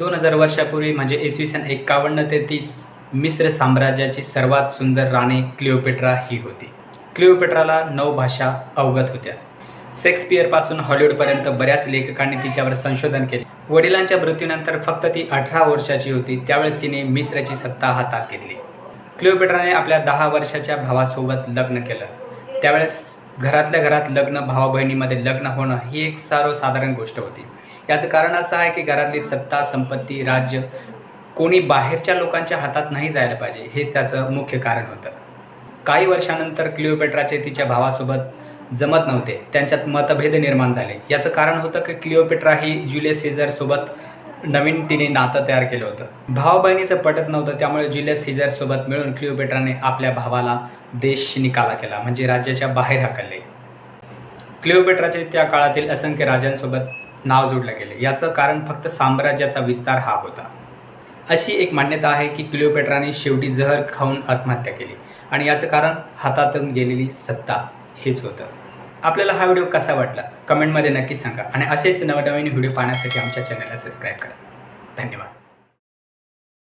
दोन हजार वर्षापूर्वी म्हणजे इसवी सन एक्कावन्न ते तीस मिस्र साम्राज्याची सर्वात सुंदर राणी क्लिओपेट्रा ही होती. क्लिओपेट्राला नऊ भाषा अवगत होत्या. शेक्सपियरपासून हॉलिवूडपर्यंत बऱ्याच लेखकांनी तिच्यावर संशोधन केले. वडिलांच्या मृत्यूनंतर फक्त ती अठरा वर्षाची होती त्यावेळेस तिने मिस्रची सत्ता हातात घेतली. क्लिओपेट्राने आपल्या दहा वर्षाच्या भावासोबत लग्न केलं. त्यावेळेस घरातल्या घरात लग्न भावा बहिणीमध्ये लग्न होणं ही एक सर्वसाधारण गोष्ट होती. याचं कारण असं आहे की घरातली सत्ता संपत्ती राज्य कोणी बाहेरच्या लोकांच्या हातात नाही जायला पाहिजे हेच त्याचं मुख्य कारण होतं. काही वर्षानंतर क्लिओपेट्राचे तिच्या भावासोबत जमत नव्हते त्यांच्यात मतभेद निर्माण झाले. याचं कारण होतं की क्लिओपेट्रा ही ज्युलियस सीझरसोबत नवीन तिने नातं तयार केलं होतं. भाव बहिणीचं पटत नव्हतं त्यामुळे ज्युलियस सिझरसोबत मिळून क्लिओपेट्राने आपल्या भावाला देश निकाला केला म्हणजे राज्याच्या बाहेर हकलले. क्लिओपेट्राचे त्या काळातील असंख्य राजांसोबत नाव जोडलं गेले. याचं कारण फक्त साम्राज्याचा विस्तार हा होता. अशी एक मान्यता आहे की क्लिओपेट्राने शेवटी जहर खाऊन आत्महत्या केली आणि याचं कारण हातातून गेलेली सत्ता हेच होतं. आपल्याला हा व्हिडिओ कसा वाटला? कमेंटमध्ये नक्की सांगा. आणि असेच नवनवीन व्हिडिओ पाहण्यासाठी आमच्या चॅनलला सबस्क्राईब करा. धन्यवाद.